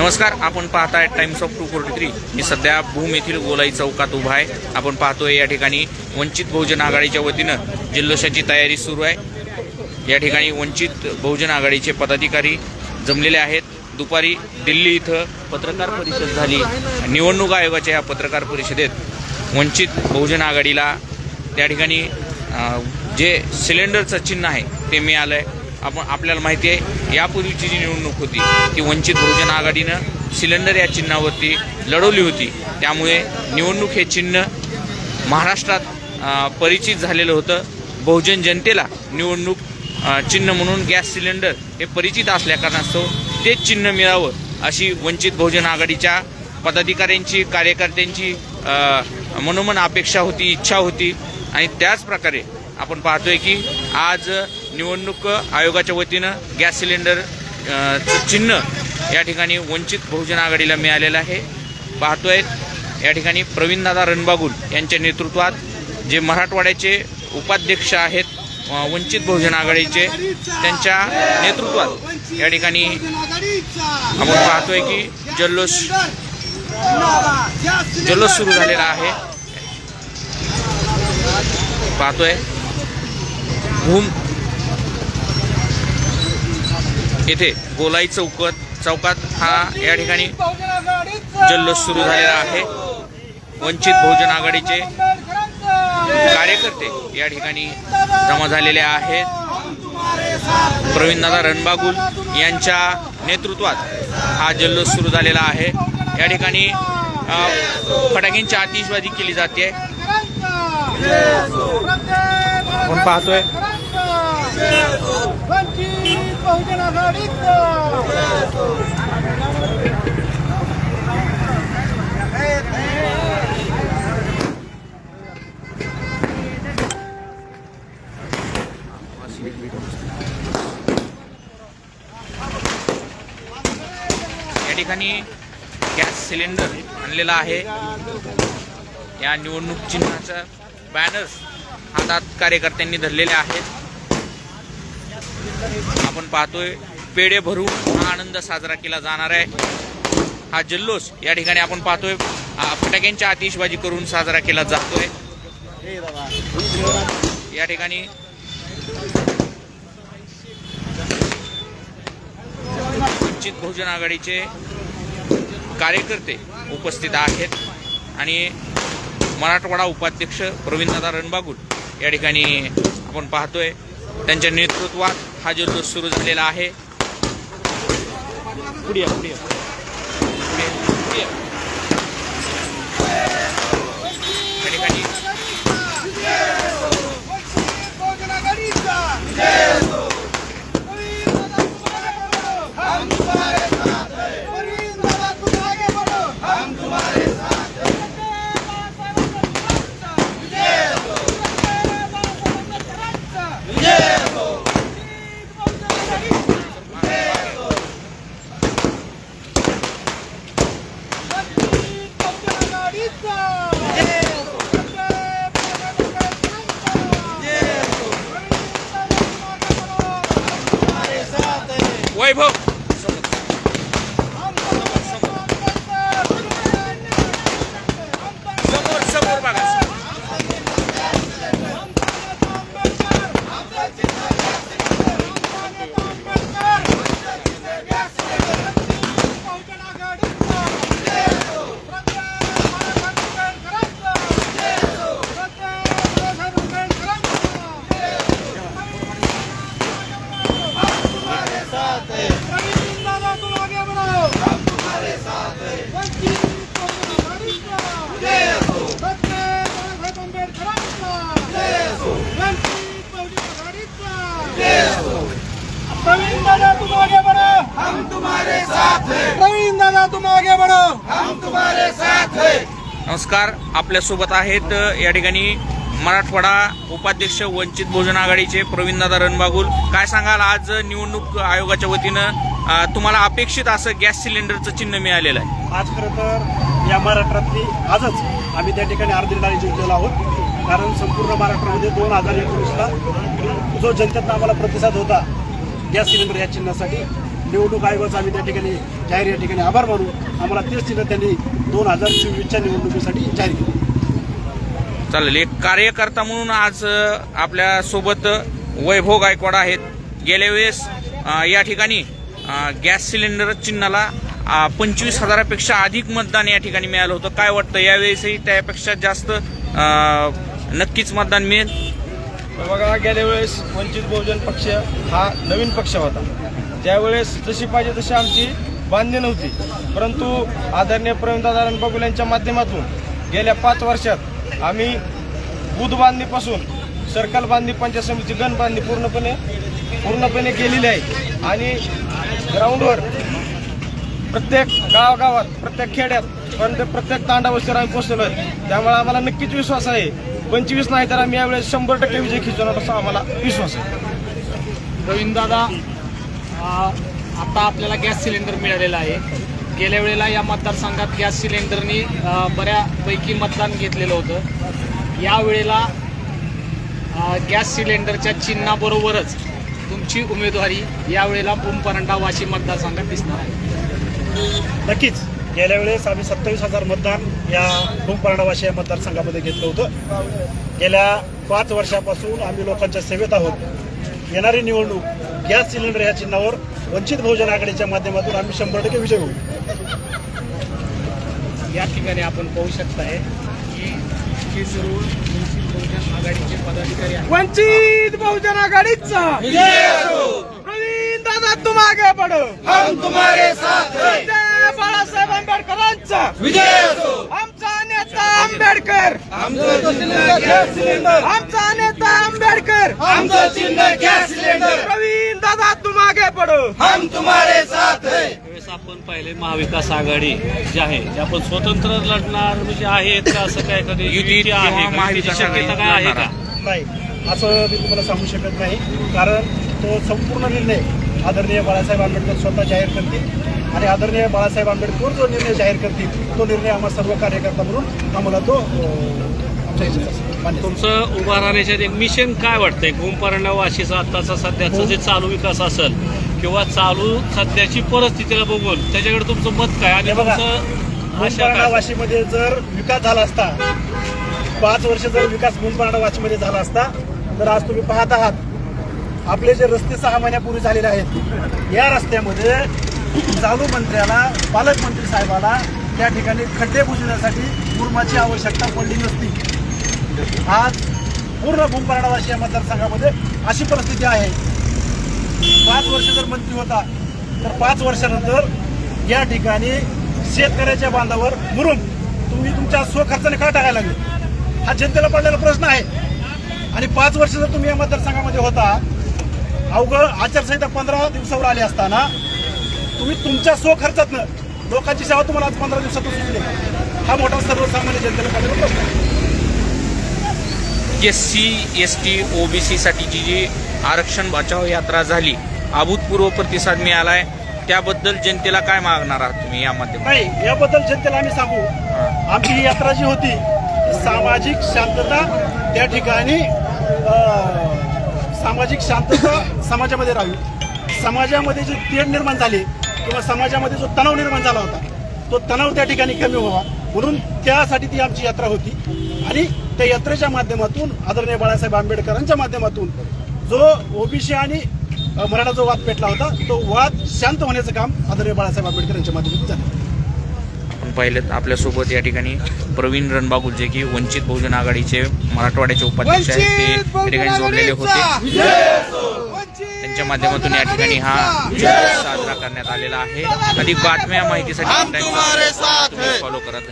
नमस्कार आपण पाहताय Times of two forty three मी सध्या भूम येथील गोलाई चौकात उभा आहे. आपण पाहतोय या ठिकाणी वंचित बहुजन आघाडीच्या वतीनं जल्लोषाची तयारी सुरू आहे. या ठिकाणी वंचित बहुजन आघाडीचे पदाधिकारी जमलेले आहेत. दुपारी दिल्ली इथं पत्रकार परिषद झाली. निवडणूक आयोगाच्या या पत्रकार परिषदेत वंचित बहुजन आघाडीला त्या ठिकाणी जे सिलेंडरचं चिन्ह आहे ते मिळालं आहे आपण आपल्याला माहिती आहे यापूर्वीची जी निवडणूक होती ती वंचित बहुजन आघाडीनं सिलेंडर या चिन्हावरती लढवली होती. त्यामुळे निवडणूक हे चिन्ह महाराष्ट्रात परिचित झालेलं होतं. बहुजन जनतेला निवडणूक चिन्ह म्हणून गॅस सिलेंडर हे परिचित असल्याकारणास्तव तेच चिन्ह मिळावं अशी वंचित बहुजन आघाडीच्या पदाधिकाऱ्यांची कार्यकर्त्यांची मनोमन अपेक्षा होती इच्छा होती. आणि त्याच प्रकारे आपण पाहतोय की आज निवडणूक आयोगाच्या वतीनं गॅस सिलेंडर चिन्ह या ठिकाणी वंचित बहुजन आघाडीला मिळालेलं आहे. पाहतोय या ठिकाणी प्रवीणदादा रणबागुल यांच्या नेतृत्वात जे मराठवाड्याचे उपाध्यक्ष आहेत वंचित बहुजन आघाडीचे त्यांच्या नेतृत्वात या ठिकाणी आपण पाहतोय की जल्लोष जल्लोष सुरू झालेला आहे. पाहतोय. भूम येथे गोलाई चौकात चौकात हा या ठिकाणी जल्लोष सुरू झालेला आहे. वंचित बहुजन आघाडीचे कार्यकर्ते या ठिकाणी जमा झालेले आहेत. प्रवीणदादा रणबागुल यांच्या नेतृत्वात हा जल्लोष सुरू झालेला आहे. या ठिकाणी फटाक्यांची आतिषबाजी केली जाते. आपण पाहतोय. बहुजन आघाडीचं या ठिकाणी गॅस सिलेंडर आणलेला आहे. या निवडणूक चिन्हाचा बॅनर्स हातात कार्यकर्त्यांनी धरलेले आहेत. आपण पाहतोय पेढे भरून हा आनंद साजरा केला जाणार आहे. हा जल्लोष या ठिकाणी आपण पाहतोय फटाक्यांची आतिषबाजी करून साजरा केला जातोय. या ठिकाणी वंचित बहुजन आघाडीचे कार्यकर्ते उपस्थित आहेत. आणि मराठवाडा उपाध्यक्ष प्रवीणदादा रणबागुल या ठिकाणी आपण पाहतोय त्यांच्या नेतृत्वात हा जल्लोष सुरू झालेला आहे. पुढे पुढे ठिकाणी बहुजन आघाडीचा हम तुम्हारे साथ हैं प्रवीण दादा तुम आगे बढ़ो हम तुम्हारे साथ हैं वैभव समोर समोर बघा प्रवीण दादा तुम आगे बढ़ो हम तुम्हारे साथ हैं वंचित बहुजन आघाडीचा जय हो डॉक्टर बाबासाहेब आंबेडकरांचा जय हो वंचित बहुजन आघाडीचा जय हो प्रवीण दादा तुम आगे बढ़ो हम तुम्हारे साथ हैं प्रवीण दादा तुम आगे बढ़ो हम तुम्हारे साथ हैं नमस्कार आपल्यासोबत आहेत या ठिकाणी मराठवाडा उपाध्यक्ष वंचित बहुजन आघाडीचे प्रवीणदादा रणबागुल. काय सांगाल आज निवडणूक आयोगाच्या वतीनं तुम्हाला अपेक्षित असं गॅस सिलेंडरचं चिन्ह मिळालेलं आहे? आज खरं तर या महाराष्ट्रातली आजच आम्ही त्या ठिकाणी अर्धी लढाई जिंकलेलो आहोत. कारण संपूर्ण महाराष्ट्रामध्ये दोन हजार एकोणीसला जो जनतेतनं आम्हाला प्रतिसाद होता गॅस सिलेंडर या चिन्हासाठी निवडणूक आयोगाचा आम्ही त्या ठिकाणी जाहीर या ठिकाणी आभार मानू आम्हाला तेच चिन्ह त्यांनी दोन हजार चोवीसच्या निवडणुकीसाठी जाहीर केले. चालेल एक कार्यकर्ता म्हणून आज आपल्यासोबत वैभव गायकवाड आहेत. गेल्या वेळेस या ठिकाणी गॅस सिलेंडर चिन्हाला पंचवीस हजारापेक्षा अधिक मतदान या ठिकाणी मिळालं होतं. काय वाटतं? यावेळेसही त्यापेक्षा जास्त नक्कीच मतदान मिळेल. बघा गेल्या वेळेस वंचित बहुजन पक्ष हा नवीन पक्ष होता. ज्यावेळेस जशी पाहिजे तशी आमची बांधणी नव्हती. परंतु आदरणीय प्रवीणदादा बघुल यांच्या माध्यमातून गेल्या पाच वर्षात आम्ही बुध बांधणीपासून सर्कल बांधणी पंचायत समितीची गण बांधणी पूर्णपणे पूर्णपणे केलेली आहे. आणि ग्राउंडवर प्रत्येक गावागावात प्रत्येक खेड्यात पण ते प्रत्येक तांडावस्तीवर आम्ही पोहोचलो आहे. त्यामुळे आम्हाला नक्कीच विश्वास आहे. पंचवीस नाही तर आम्ही यावेळेस शंभर टक्के विजय खिचवणार असा आम्हाला विश्वास आहे. प्रवीणदादा अ, आता आपल्याला गॅस सिलेंडर मिळालेला आहे. गेल्या वेळेला या मतदारसंघात गॅस सिलेंडरनी बऱ्यापैकी मतदान घेतलेलं होतं. यावेळेला गॅस सिलेंडरच्या चिन्हाबरोबरच तुमची उमेदवारी यावेळेला बुमपरंडा वाशी मतदारसंघात दिसणार आहे. नक्कीच. गेल्या वेळेस आम्ही सत्तावीस हजार मतदान या भूमपारणावाशी या मतदारसंघामध्ये घेतलं होतं. गेल्या पाच वर्षापासून आम्ही लोकांच्या सेवेत आहोत. येणारी निवडणूक गॅस सिलेंडर या चिन्हावर वंचित बहुजन आघाडीच्या माध्यमातून आम्ही शंभर टक्के विजय होऊ. या ठिकाणी आपण पाहू शकताय की हे सर्व वंचित बहुजन आघाडीचे पदाधिकारी आहेत. वंचित बहुजन आघाडीचा. प्रवीण दादा तुम आगे बढ़ो हम तुम्हारे साथ बाळासाहेब आंबेडकरांचा. आमचा नेता आंबेडकर. आमचा नेता आंबेडकर. प्रवीण दादा तुम आगे बढ़ो त्यावेळेस आपण पाहिले महाविकास आघाडी जी आहे जे आपण स्वतंत्र लढणार म्हणजे आहेत का? असं काय कधी युती आहे युतीची शक्यता काय आहे का? नाही असं मी तुम्हाला सांगू शकत नाही. कारण तो संपूर्ण निर्णय आदरणीय बाळासाहेब आंबेडकर स्वतः जाहीर करतील. आणि आदरणीय बाळासाहेब आंबेडकर जो निर्णय जाहीर करतील तो निर्णय आम्हा सर्व कार्यकर्ता म्हणून आम्हाला तो. तुमचं उभा राहण्याच्यात एक मिशन काय वाटतंय? गुमपरणा वाशीचा आत्ताचा सध्याचं जे चालू विकास असेल किंवा चालू सध्याची परिस्थितीला बघून त्याच्याकडे तुमचं मत काय? आणि हे तुमचं वाशीमध्ये जर विकास झाला असता पाच वर्ष जर विकास मुंबई वाशीमध्ये झाला असता तर आज तुम्ही पाहत आहात आपले जे रस्ते सहा महिन्यापूर्वी झालेले आहेत या रस्त्यामध्ये चालू मंत्र्याला पालकमंत्री साहेबाला त्या ठिकाणी खड्डे बुजवण्यासाठी मुरमाची आवश्यकता पडली नसती. आज पूर्ण भूमपराडावाशी या मतदारसंघामध्ये अशी परिस्थिती आहे. पाच वर्ष जर मंत्री होता तर पाच वर्षानंतर या ठिकाणी शेतकऱ्याच्या बांधावर मुरुम तुम्ही तुमच्या स्वखर्चाने का टाकायला लागले? हा जनतेला पडलेला प्रश्न आहे. आणि पाच वर्ष जर तुम्ही या मतदारसंघामध्ये होता अवघड आचारसंहिता पंधरा दिवसावर आली असताना तुम्ही तुमच्या स्वखर्चातनं लोकांची सेवा तुम्हाला आज पंधरा दिवसातून सुचली. हा मोठा सर्वसामान्य जनतेला पडलेला प्रश्न आहे एस सी एस टी ओबीसीसाठीची जी आरक्षण बचाव यात्रा झाली अभूतपूर्व प्रतिसाद मिळालाय. त्याबद्दल जनतेला काय मागणार आहात तुम्ही या माध्यमातून? नाही याबद्दल जनतेला आम्ही सांगू. आमची ही यात्रा जी होती सामाजिक शांतता त्या ठिकाणी सामाजिक शांतता समाजामध्ये राहावी. समाजामध्ये जे तेढ निर्माण झाली किंवा समाजामध्ये जो तणाव निर्माण झाला होता तो तणाव त्या ठिकाणी कमी व्हावा. म्हणून त्यासाठी ती आमची यात्रा होती. आणि त्या यात्रेच्या माध्यमातून आदरणीय बाळासाहेब आंबेडकरांच्या माध्यमातून जो ओबीसी आणि मराठा जो वाद पेटला होता तो वाद शांत होण्याचं काम आदरणीय बाळासाहेब आंबेडकर यांच्या माध्यमातून झालं. आपण पाहिलं आपल्यासोबत या ठिकाणी प्रवीण रणबागुल जे की वंचित बहुजन आघाडीचे मराठवाड्याचे उपाध्यक्ष आहेत. ते या ठिकाणी जोडलेले होते. त्यांच्या माध्यमातून या ठिकाणी हा साजरा करण्यात आलेला आहे. अधिक बातम्या माहितीसाठी फॉलो करत